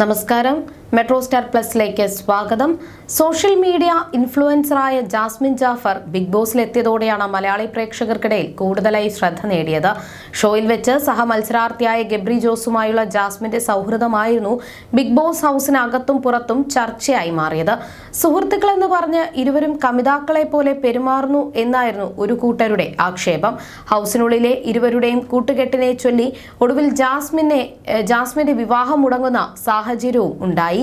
നമസ്കാരം. Metro star പ്ലസിലേക്ക് സ്വാഗതം. സോഷ്യൽ മീഡിയ ഇൻഫ്ലുവൻസറായ ജാസ്മിൻ ജാഫർ ബിഗ് ബോസിലെത്തിയതോടെയാണ് മലയാളി പ്രേക്ഷകർക്കിടയിൽ കൂടുതലായി ശ്രദ്ധ നേടിയത്. ഷോയിൽ വെച്ച് സഹമത്സരാർത്ഥിയായ ഗബ്രി ജോസുമായുള്ള ജാസ്മിന്റെ സൗഹൃദമായിരുന്നു ബിഗ് ബോസ് ഹൗസിനകത്തും പുറത്തും ചർച്ചയായി മാറിയത്. സുഹൃത്തുക്കൾ എന്ന് പറഞ്ഞ് ഇരുവരും കമിതാക്കളെ പോലെ പെരുമാറുന്നു എന്നായിരുന്നു ഒരു കൂട്ടരുടെ ആക്ഷേപം. ഹൗസിനുള്ളിലെ ഇരുവരുടെയും കൂട്ടുകെട്ടിനെ ചൊല്ലി ഒടുവിൽ ജാസ്മിനെ ജാസ്മിന്റെ വിവാഹം മുടങ്ങുന്ന സാഹചര്യവും ഉണ്ടായി.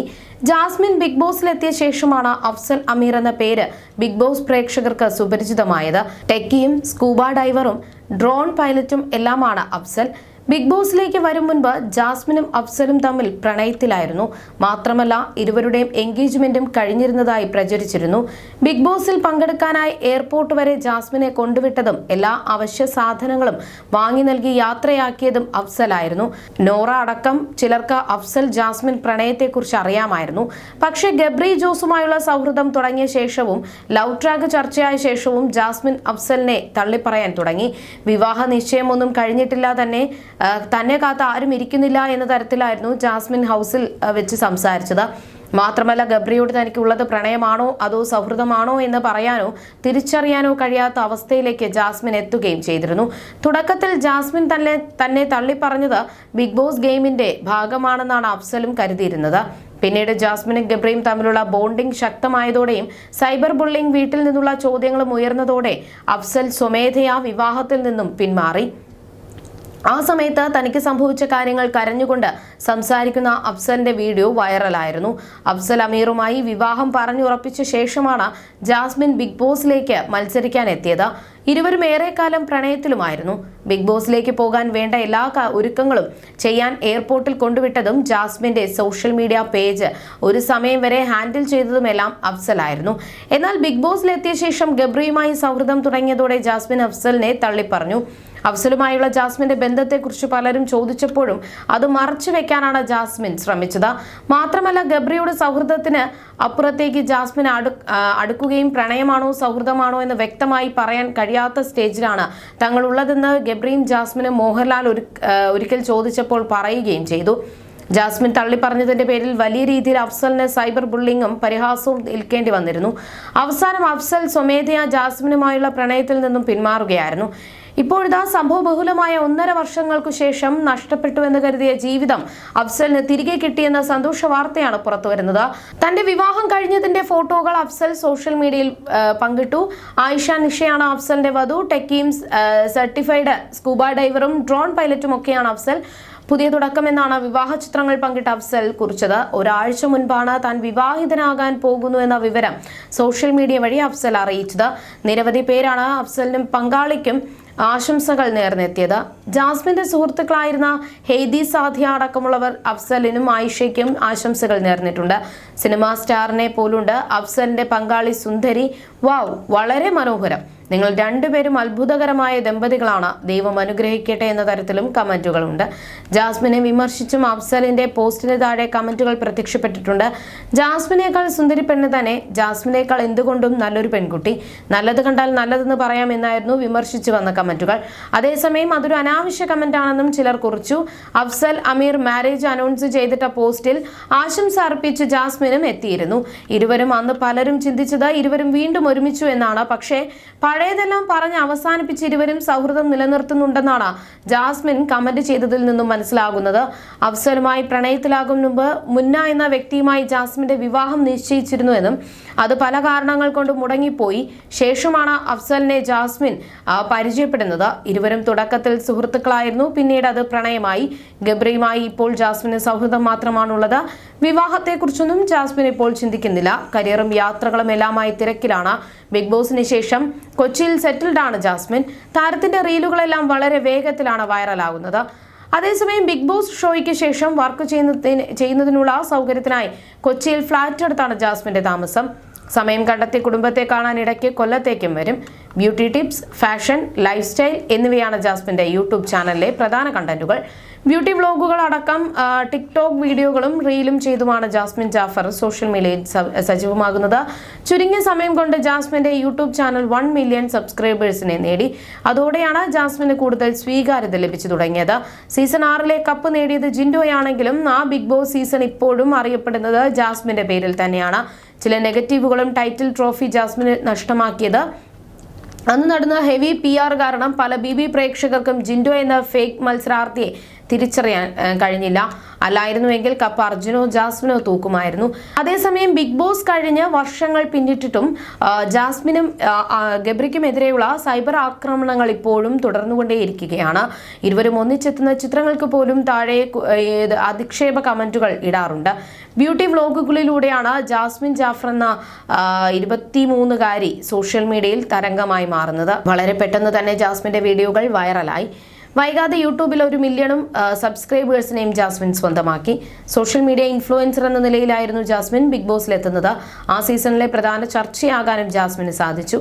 ജാസ്മിൻ ബിഗ് ബോസിലെത്തിയ ശേഷമാണ് അഫ്സൽ അമീർ എന്ന പേര് ബിഗ് ബോസ് പ്രേക്ഷകർക്ക് സുപരിചിതമായത്. ടെക്കിയും സ്കൂബ ഡൈവറും ഡ്രോൺ പൈലറ്റും എല്ലാമാണ് അഫ്സൽ. ബിഗ് ബോസിലേക്ക് വരും മുൻപ് ജാസ്മിനും അഫ്സലും തമ്മിൽ പ്രണയത്തിലായിരുന്നു. മാത്രമല്ല ഇരുവരുടെയും എൻഗേജ്മെന്റും കഴിഞ്ഞിരുന്നതായി പ്രചരിച്ചിരുന്നു. ബിഗ് ബോസിൽ പങ്കെടുക്കാനായി എയർപോർട്ട് വരെ ജാസ്മിനെ കൊണ്ടുവിട്ടതും എല്ലാ അവശ്യ സാധനങ്ങളും വാങ്ങി നൽകി യാത്രയാക്കിയതും അഫ്സലായിരുന്നു. നോറ അടക്കം ചിലർക്ക് അഫ്സൽ ജാസ്മിൻ പ്രണയത്തെക്കുറിച്ച് അറിയാമായിരുന്നു. പക്ഷേ ഗബ്രി ജോസുമായുള്ള സൗഹൃദം തുടങ്ങിയ ശേഷവും ലവ് ട്രാക്ക് ചർച്ചയായ ശേഷവും ജാസ്മിൻ അഫ്സലിനെ തള്ളിപ്പറയാൻ തുടങ്ങി. വിവാഹ നിശ്ചയമൊന്നും കഴിഞ്ഞിട്ടില്ല തന്നെ തന്നെ കാത്ത് ആരും ഇരിക്കുന്നില്ല എന്ന തരത്തിലായിരുന്നു ജാസ്മിൻ ഹൗസിൽ വെച്ച് സംസാരിച്ചത്. മാത്രമല്ല ഗബ്രിയോട് തനിക്കുള്ളത് പ്രണയമാണോ അതോ സൗഹൃദമാണോ എന്ന് പറയാനോ തിരിച്ചറിയാനോ കഴിയാത്ത അവസ്ഥയിലേക്ക് ജാസ്മിൻ എത്തുകയും ചെയ്തിരുന്നു. തുടക്കത്തിൽ ജാസ്മിൻ തന്നെ തന്നെ തള്ളിപ്പറഞ്ഞത് ബിഗ് ബോസ് ഗെയിമിന്റെ ഭാഗമാണെന്നാണ് അഫ്സലും കരുതിയിരുന്നത്. പിന്നീട് ജാസ്മിനും ഗബ്രിയും തമ്മിലുള്ള ബോണ്ടിംഗ് ശക്തമായതോടെയും സൈബർ ബുള്ളിംഗ് വീട്ടിൽ നിന്നുള്ള ചോദ്യങ്ങളും ഉയർന്നതോടെ അഫ്സൽ സ്വമേധയാ വിവാഹത്തിൽ നിന്നും പിന്മാറി. ആ സമയത്ത് തനിക്ക് സംഭവിച്ച കാര്യങ്ങൾ കരഞ്ഞുകൊണ്ട് സംസാരിക്കുന്ന അഫ്സലിന്റെ വീഡിയോ വൈറലായിരുന്നു. അഫ്സൽ അമീറുമായി വിവാഹം പറഞ്ഞുറപ്പിച്ച ശേഷമാണ് ജാസ്മിൻ ബിഗ് ബോസിലേക്ക് മത്സരിക്കാൻ എത്തിയത്. ഇരുവരും ഏറെക്കാലം പ്രണയത്തിലുമായിരുന്നു. ബിഗ് ബോസിലേക്ക് പോകാൻ വേണ്ട എല്ലാ ഒരുക്കങ്ങളും ചെയ്യാൻ എയർപോർട്ടിൽ കൊണ്ടുവിട്ടതും ജാസ്മിന്റെ സോഷ്യൽ മീഡിയ പേജ് ഒരു സമയം വരെ ഹാൻഡിൽ ചെയ്തതുമെല്ലാം അഫ്സലായിരുന്നു. എന്നാൽ ബിഗ് ബോസിലെത്തിയ ശേഷം ഗബ്രിയുമായി സൗഹൃദം തുടങ്ങിയതോടെ ജാസ്മിൻ അഫ്സലിനെ തള്ളിപ്പറഞ്ഞു. അഫ്സലുമായുള്ള ജാസ്മിന്റെ ബന്ധത്തെക്കുറിച്ച് പലരും ചോദിച്ചപ്പോഴും അത് മറച്ചു വെക്കാനാണ് ജാസ്മിൻ ശ്രമിച്ചത്. മാത്രമല്ല ഗബ്രിയുടെ സൗഹൃദത്തിന് അപ്പുറത്തേക്ക് ജാസ്മിൻ അടു അടുക്കുകയും പ്രണയമാണോ സൗഹൃദമാണോ എന്ന് വ്യക്തമായി പറയാൻ കഴിയാത്ത സ്റ്റേജിലാണ് തങ്ങളുള്ളതെന്ന് ഗബ്രിയും ജാസ്മിനും മോഹൻലാൽ ഒരു ഒരിക്കൽ ചോദിച്ചപ്പോൾ പറയുകയും ചെയ്തു. ജാസ്മിൻ തള്ളിപ്പറഞ്ഞതിന്റെ പേരിൽ വലിയ രീതിയിൽ അഫ്സലിന് സൈബർ ബുള്ളിങ്ങും പരിഹാസവും ഏൽക്കേണ്ടി വന്നിരുന്നു. അവസാനം അഫ്സൽ സ്വമേധയാ ജാസ്മിനുമായുള്ള പ്രണയത്തിൽ നിന്നും പിന്മാറുകയായിരുന്നു. ഇപ്പോഴിതാ സംഭവബഹുലമായ ഒന്നര വർഷങ്ങൾക്കു ശേഷം നഷ്ടപ്പെട്ടുവെന്ന് കരുതിയ ജീവിതം അഫ്സലിന് തിരികെ കിട്ടിയെന്ന സന്തോഷ വാർത്തയാണ് പുറത്തുവരുന്നത്. തന്റെ വിവാഹം കഴിഞ്ഞതിന്റെ ഫോട്ടോകൾ അഫ്സൽ സോഷ്യൽ മീഡിയയിൽ പങ്കിട്ടു. ആയിഷ നിഷയാണ് അഫ്സലിന്റെ വധു. ടെക്കീം സർട്ടിഫൈഡ് സ്കൂബ ഡൈവറും ഡ്രോൺ പൈലറ്റും ഒക്കെയാണ് അഫ്സൽ. പുതിയ തുടക്കം എന്നാണ് വിവാഹ ചിത്രങ്ങൾ പങ്കിട്ട അഫ്സൽ കുറിച്ചത്. ഒരാഴ്ച മുൻപാണ് താൻ വിവാഹിതനാകാൻ പോകുന്നു എന്ന വിവരം സോഷ്യൽ മീഡിയ വഴി അഫ്സൽ അറിയിച്ചത്. നിരവധി പേരാണ് അഫ്സലിനും പങ്കാളിക്കും ആശംസകൾ നേർന്നെത്തിയത്. ജാസ്മിന്റെ സുഹൃത്തുക്കളായിരുന്ന ഹെയ്ദി സാധ്യ അടക്കമുള്ളവർ അഫ്സലിനും ആയിഷയ്ക്കും ആശംസകൾ നേർന്നിട്ടുണ്ട്. സിനിമാ സ്റ്റാറിനെ പോലുണ്ട് അഫ്സലിന്റെ പങ്കാളി സുന്ദരി. വാവ് വളരെ മനോഹരം. നിങ്ങൾ രണ്ടുപേരും അത്ഭുതകരമായ ദമ്പതികളാണ്. ദൈവം അനുഗ്രഹിക്കട്ടെ എന്ന തരത്തിലും കമന്റുകളുണ്ട്. ജാസ്മിനെ വിമർശിച്ചും അഫ്സലിന്റെ പോസ്റ്റിന് താഴെ കമന്റുകൾ പ്രത്യക്ഷപ്പെട്ടിട്ടുണ്ട്. ജാസ്മിനേക്കാൾ സുന്ദരി പെണ്ണ് തന്നെ. ജാസ്മിനേക്കാൾ എന്തുകൊണ്ടും നല്ലൊരു പെൺകുട്ടി. നല്ലത് കണ്ടാൽ നല്ലതെന്ന് പറയാമെന്നായിരുന്നു വിമർശിച്ചു വന്ന കമന്റുകൾ. അതേസമയം അതൊരു അനാവശ്യ കമന്റാണെന്നും ചിലർ കുറിച്ചു. അഫ്സൽ അമീർ മാരേജ് അനൗൺസ് ചെയ്തിട്ട പോസ്റ്റിൽ ആശംസ അർപ്പിച്ച് ജാസ്മിനും എത്തിയിരുന്നു. ഇരുവരും അന്ന് പലരും ചിന്തിച്ചത് ഇരുവരും വീണ്ടും ഒരുമിച്ചു എന്നാണ്. പക്ഷേ പഴയതെല്ലാം പറഞ്ഞ് അവസാനിപ്പിച്ച് ഇരുവരും സൗഹൃദം നിലനിർത്തുന്നുണ്ടെന്നാണ് ജാസ്മിൻ കമന്റ് ചെയ്തതിൽ നിന്നും മനസ്സിലാകുന്നത്. അഫ്സലുമായി പ്രണയത്തിലാകും മുമ്പ് മുന്ന എന്ന വ്യക്തിയുമായി ജാസ്മിന്റെ വിവാഹം നിശ്ചയിച്ചിരുന്നുവെന്നും അത് പല കാരണങ്ങൾ കൊണ്ട് മുടങ്ങിപ്പോയി. ശേഷമാണ് അഫ്സലിനെ ജാസ്മിൻ പരിചയപ്പെടുന്നത്. ഇരുവരും തുടക്കത്തിൽ സുഹൃത്തുക്കളായിരുന്നു. പിന്നീട് അത് പ്രണയമായി. ഗബ്രിയുമായി ഇപ്പോൾ ജാസ്മിന് സൗഹൃദം മാത്രമാണുള്ളത്. വിവാഹത്തെക്കുറിച്ചൊന്നും ജാസ്മിൻ ഇപ്പോൾ ചിന്തിക്കുന്നില്ല. കരിയറും യാത്രകളും എല്ലാമായി തിരക്കിലാണ്. ബിഗ് ബോസിന് ശേഷം കൊച്ചിയിൽ സെറ്റിൽഡ് ആണ് ജാസ്മിൻ. താരത്തിന്റെ റീലുകളെല്ലാം വളരെ വേഗത്തിലാണ് വൈറലാകുന്നത്. അതേസമയം ബിഗ് ബോസ് ഷോയ്ക്ക് ശേഷം വർക്ക് ചെയ്യുന്നതിന് ചെയ്യുന്നതിനുള്ള സൗകര്യത്തിനായി കൊച്ചിയിൽ ഫ്ളാറ്റ് എടുത്താണ് ജാസ്മിന്റെ താമസം. സമയം കണ്ടെത്തി കുടുംബത്തെ കാണാൻ ഇടയ്ക്ക് കൊല്ലത്തേക്കും വരും. Beauty tips fashion lifestyle എന്നിവയാണ് ജാസ്മിന്റെ യൂട്യൂബ് ചാനലിലെ പ്രധാന കണ്ടന്റുകൾ. ബ്യൂട്ടി വ്ളോഗുകൾ അടക്കം ടിക്ടോക്ക് വീഡിയോകളും റീലും ചെയ്തുമാണ് ജാസ്മിൻ ജാഫർ സോഷ്യൽ മീഡിയയിൽ സജീവമാകുന്നത്. ചുരുങ്ങിയ സമയം കൊണ്ട് ജാസ്മിന്റെ യൂട്യൂബ് ചാനൽ വൺ മില്യൺ സബ്സ്ക്രൈബേഴ്സിനെ നേടി. അതോടെയാണ് ജാസ്മിന് കൂടുതൽ സ്വീകാര്യത ലഭിച്ചു തുടങ്ങിയത്. സീസൺ ആറിലെ കപ്പ് നേടിയത് ജിൻഡോയാണെങ്കിലും ആ ബിഗ് ബോസ് സീസൺ ഇപ്പോഴും അറിയപ്പെടുന്നത് ജാസ്മിന്റെ പേരിൽ തന്നെയാണ്. ചില നെഗറ്റീവുകളും ടൈറ്റിൽ ട്രോഫി ജാസ്മിന് നഷ്ടമാക്കിയത്. അന്ന് നടന്ന ഹെവി പി ആർ കാരണം പല ബി ബി പ്രേക്ഷകർക്കും ജിൻഡോ എന്ന ഫേക്ക് മത്സരാർത്ഥിയെ തിരിച്ചറിയാൻ കഴിഞ്ഞില്ല. അല്ലായിരുന്നുവെങ്കിൽ കപ്പ് അർജുനോ ജാസ്മിനോ തൂക്കുമായിരുന്നു. അതേസമയം ബിഗ് ബോസ് കഴിഞ്ഞ് വർഷങ്ങൾ പിന്നിട്ടിട്ടും ജാസ്മിനും ഗബ്രിക്കുമെതിരെയുള്ള സൈബർ ആക്രമണങ്ങൾ ഇപ്പോഴും തുടർന്നുകൊണ്ടേയിരിക്കുകയാണ്. ഇരുവരും ഒന്നിച്ചെത്തുന്ന ചിത്രങ്ങൾക്ക് പോലും താഴെ അധിക്ഷേപ കമന്റുകൾ ഇടാറുണ്ട്. ബ്യൂട്ടി വ്ലോഗുകളിലൂടെയാണ് ജാസ്മിൻ ജാഫർ എന്ന ഇരുപത്തിമൂന്നുകാരി സോഷ്യൽ മീഡിയയിൽ തരംഗമായി മാറുന്നത്. വളരെ പെട്ടെന്ന് തന്നെ ജാസ്മിന്റെ വീഡിയോകൾ വൈറലായി. വൈകാതെ യൂട്യൂബിൽ ഒരു മില്യണും സബ്സ്ക്രൈബേഴ്സിനെയും ജാസ്മിൻ സ്വന്തമാക്കി. സോഷ്യൽ മീഡിയ ഇൻഫ്ലുവൻസർ എന്ന നിലയിലായിരുന്നു ജാസ്മിൻ ബിഗ് ബോസിലെത്തുന്നത്. ആ സീസണിലെ പ്രധാന ചർച്ചയാകാനും ജാസ്മിന് സാധിച്ചു.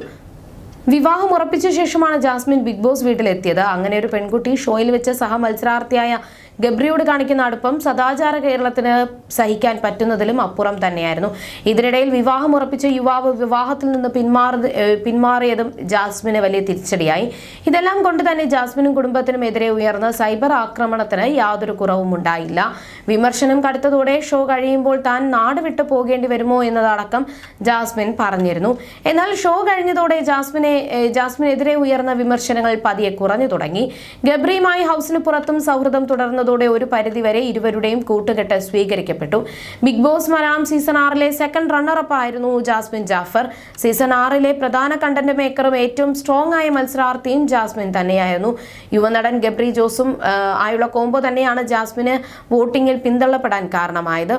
വിവാഹം ഉറപ്പിച്ച ശേഷമാണ് ജാസ്മിൻ ബിഗ് ബോസ് വീട്ടിലെത്തിയത്. അങ്ങനെ ഒരു പെൺകുട്ടി ഷോയിൽ വെച്ച സഹ മത്സരാർത്ഥിയായ ഗബ്രിയോട് കാണിക്കുന്ന അടുപ്പം സദാചാര കേരളത്തിന് സഹിക്കാൻ പറ്റുന്നതിലും അപ്പുറം തന്നെയായിരുന്നു. ഇതിനിടയിൽ വിവാഹം ഉറപ്പിച്ച യുവാവ് വിവാഹത്തിൽ നിന്ന് പിന്മാറ പിന്മാറിയതും ജാസ്മിന് വലിയ തിരിച്ചടിയായി. ഇതെല്ലാം കൊണ്ട് തന്നെ ജാസ്മിനും കുടുംബത്തിനും എതിരെ ഉയർന്ന സൈബർ ആക്രമണത്തിന് യാതൊരു കുറവും ഉണ്ടായില്ല. വിമർശനം കടുത്തതോടെ ഷോ കഴിയുമ്പോൾ താൻ നാട് വിട്ടു പോകേണ്ടി വരുമോ എന്നതടക്കം ജാസ്മിൻ പറഞ്ഞിരുന്നു. എന്നാൽ ഷോ കഴിഞ്ഞതോടെ ജാസ്മിനെ ജാസ്മിനെതിരെ ഉയർന്ന വിമർശനങ്ങൾ പതിയെ കുറഞ്ഞു തുടങ്ങി. ഗബ്രിയുമായി ഹൗസിന് പുറത്തും സൗഹൃദം തുടർന്നതോടെ ഒരു പരിധിവരെ ഇരുവരുടെയും കൂട്ടുകെട്ട് സ്വീകരിക്കപ്പെട്ടു. ബിഗ് ബോസ് മലയാളം സീസൺ ആറിലെ സെക്കൻഡ് റണ്ണറപ്പ് ആയിരുന്നു ജാസ്മിൻ ജാഫർ. സീസൺ ആറിലെ പ്രധാന കണ്ടന്റ് മേക്കറും ഏറ്റവും സ്ട്രോങ് ആയ മത്സരാർത്ഥിയും ജാസ്മിൻ തന്നെയായിരുന്നു. യുവനടൻ ഗബ്രി ജോസും ആയുള്ള കോംബോ തന്നെയാണ് ജാസ്മിന് വോട്ടിംഗിൽ പിന്തള്ളപ്പെടാൻ കാരണമായത്.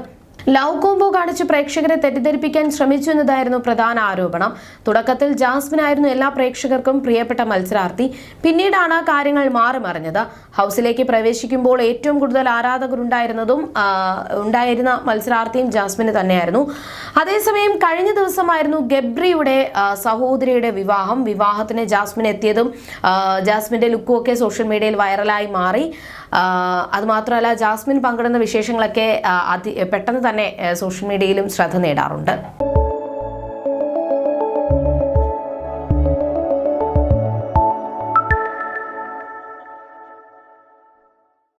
ലവ് കോംബോ കാണിച്ച് പ്രേക്ഷകരെ തെറ്റിദ്ധരിപ്പിക്കാൻ ശ്രമിച്ചു എന്നതായിരുന്നു പ്രധാന ആരോപണം. തുടക്കത്തിൽ ജാസ്മിൻ ആയിരുന്നു എല്ലാ പ്രേക്ഷകർക്കും പ്രിയപ്പെട്ട മത്സരാർത്ഥി. പിന്നീടാണ് കാര്യങ്ങൾ മാറി മറിഞ്ഞത് ഹൗസിലേക്ക് പ്രവേശിക്കുമ്പോൾ ഏറ്റവും കൂടുതൽ ആരാധകർ ഉണ്ടായിരുന്നതും ഉണ്ടായിരുന്ന മത്സരാർത്ഥിയും ജാസ്മിന് തന്നെയായിരുന്നു. അതേസമയം കഴിഞ്ഞ ദിവസമായിരുന്നു ഗബ്രിയുടെ സഹോദരിയുടെ വിവാഹം. വിവാഹത്തിന് ജാസ്മിൻ എത്തിയതും ജാസ്മിന്റെ ലുക്കും ഒക്കെ സോഷ്യൽ മീഡിയയിൽ വൈറലായി മാറി. അതുമാത്രമല്ല ജാസ്മിൻ പങ്കിടുന്ന വിശേഷങ്ങളൊക്കെ അതി പെട്ടെന്ന് തന്നെ സോഷ്യൽ മീഡിയയിലും ശ്രദ്ധ നേടാറുണ്ട്.